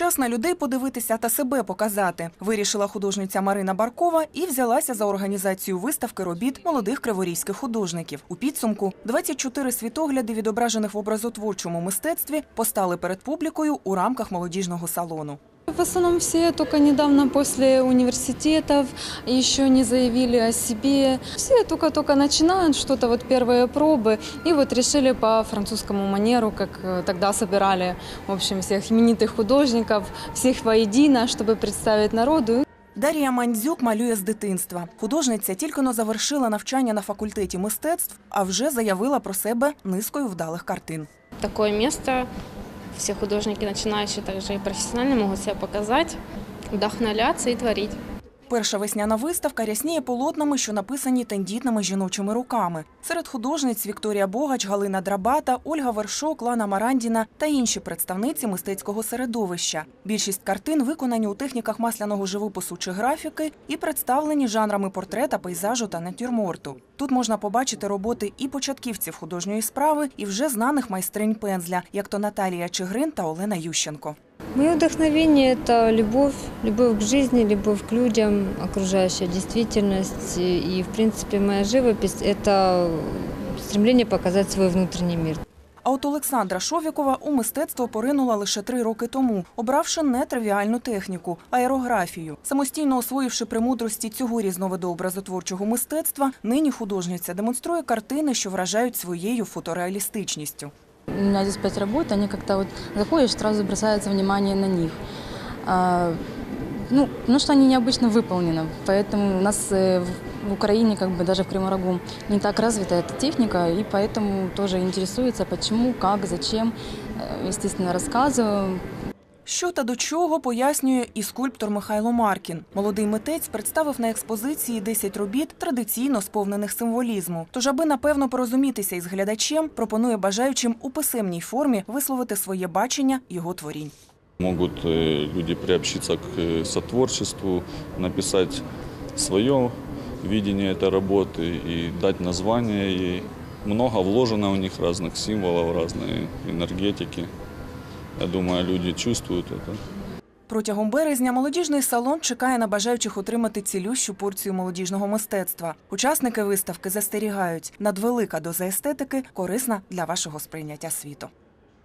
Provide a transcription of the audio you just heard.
Час на людей подивитися та себе показати. Вирішила художниця Марина Баркова і взялася за організацію виставки робіт молодих криворізьких художників. У підсумку 24 світогляди, відображених в образотворчому мистецтві, постали перед публікою у рамках молодіжного салону. В основном все только недавно после университетов еще не заявили о себе. Все только-только начинают что-то, вот первые пробы. И вот решили по французскому манеру, как э, тогда собирали, в общем, всех именитых художников, всех воедино, чтобы представить народу. Дарія Мандзюк малює з дитинства. Художниця тільки но завершила навчання на факультеті мистецтв, а вже заявила про себе низкою вдалих картин. такое место. все художники, начинающие, также и профессиональные, могут себя показать, вдохновляться и творить. Перша весняна виставка рясніє полотнами, що написані тендітними жіночими руками. Серед художниць Вікторія Богач, Галина Драбата, Ольга Вершок, Лана Марандіна та інші представниці мистецького середовища. Більшість картин виконані у техніках масляного живопису чи графіки і представлені жанрами портрета, пейзажу та натюрморту. Тут можна побачити роботи і початківців художньої справи, і вже знаних майстринь пензля, як то Наталія Чигрин та Олена Ющенко. Мое вдохновение – это любовь, любовь к жизни, любовь к людям, окружающая действительность. И, в принципе, моя живопись – это стремление показать свой внутренний мир. А от Олександра Шовікова у мистецтво поринула лише три роки тому, обравши нетривіальну техніку аерографію. Самостійно освоївши премудрості цього різновиду образотворчого мистецтва, нині художниця демонструє картини, що вражають своєю фотореалістичністю У меня здесь пять работ, они как-то вот заходишь, сразу бросается внимание на них. А, ну, потому что они необычно выполнены, поэтому у нас э, в- в Украине, как бы даже в Кривом Рогу, не так развита эта техника, и поэтому тоже интересуется, почему, как, зачем. Э, Естественно, рассказываю, Що та до чого пояснює і скульптор Михайло Маркін. Молодий митець представив на експозиції 10 робіт, традиційно сповнених символізму. Тож, аби напевно порозумітися із глядачем, пропонує бажаючим у писемній формі висловити своє бачення його творінь. Могут э, люди приобщиться к э, сотворчеству, написать свое видение этой работы и дать название ей. Много вложено у них разных символов, разной энергетики. Я думаю, люди чувствують это. Протягом березня молодіжний салон чекає на бажаючих отримати цілющу порцію молодіжного мистецтва. Учасники виставки застерігають, надвелика доза естетики корисна для вашого сприйняття світу.